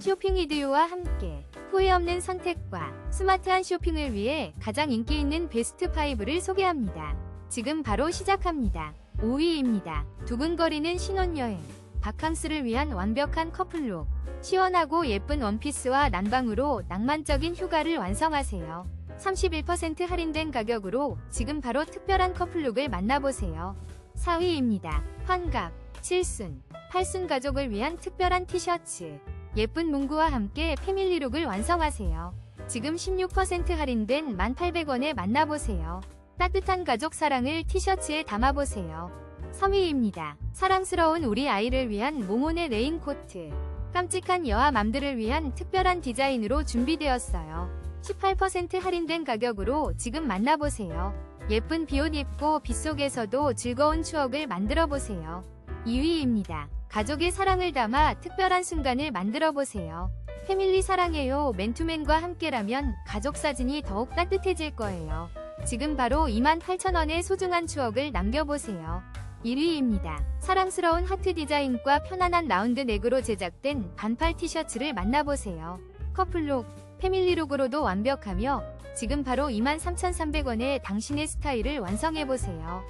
쇼핑 이디오와 함께 후회 없는 선택과 스마트한 쇼핑을 위해 가장 인기 있는 베스트 5를 소개합니다. 지금 바로 시작합니다. 5위입니다. 두근거리는 신혼여행. 바캉스를 위한 완벽한 커플룩. 시원하고 예쁜 원피스와 난방으로 낭만적인 휴가를 완성하세요. 31% 할인된 가격으로 지금 바로 특별한 커플룩을 만나보세요. 4위입니다. 환갑, 칠순, 팔순 가족을 위한 특별한 티셔츠. 예쁜 문구와 함께 패밀리룩을 완성하세요. 지금 16% 할인된 1,800원에 만나보세요. 따뜻한 가족 사랑을 티셔츠에 담아보세요. 3위입니다. 사랑스러운 우리 아이를 위한 모모네 레인코트. 깜찍한 여아 맘들을 위한 특별한 디자인으로 준비되었어요. 18% 할인된 가격으로 지금 만나보세요. 예쁜 비옷 입고 빗속에서도 즐거운 추억을 만들어 보세요. 2위입니다. 가족의 사랑을 담아 특별한 순간을 만들어 보세요. 패밀리 사랑해요 맨투맨과 함께라면 가족 사진이 더욱 따뜻해질 거예요. 지금 바로 28,000원의 소중한 추억을 남겨보세요. 1위입니다. 사랑스러운 하트 디자인과 편안한 라운드 넥으로 제작된 반팔 티셔츠를 만나보세요. 커플룩, 패밀리룩으로도 완벽하며 지금 바로 23,300원에 당신의 스타일을 완성해보세요.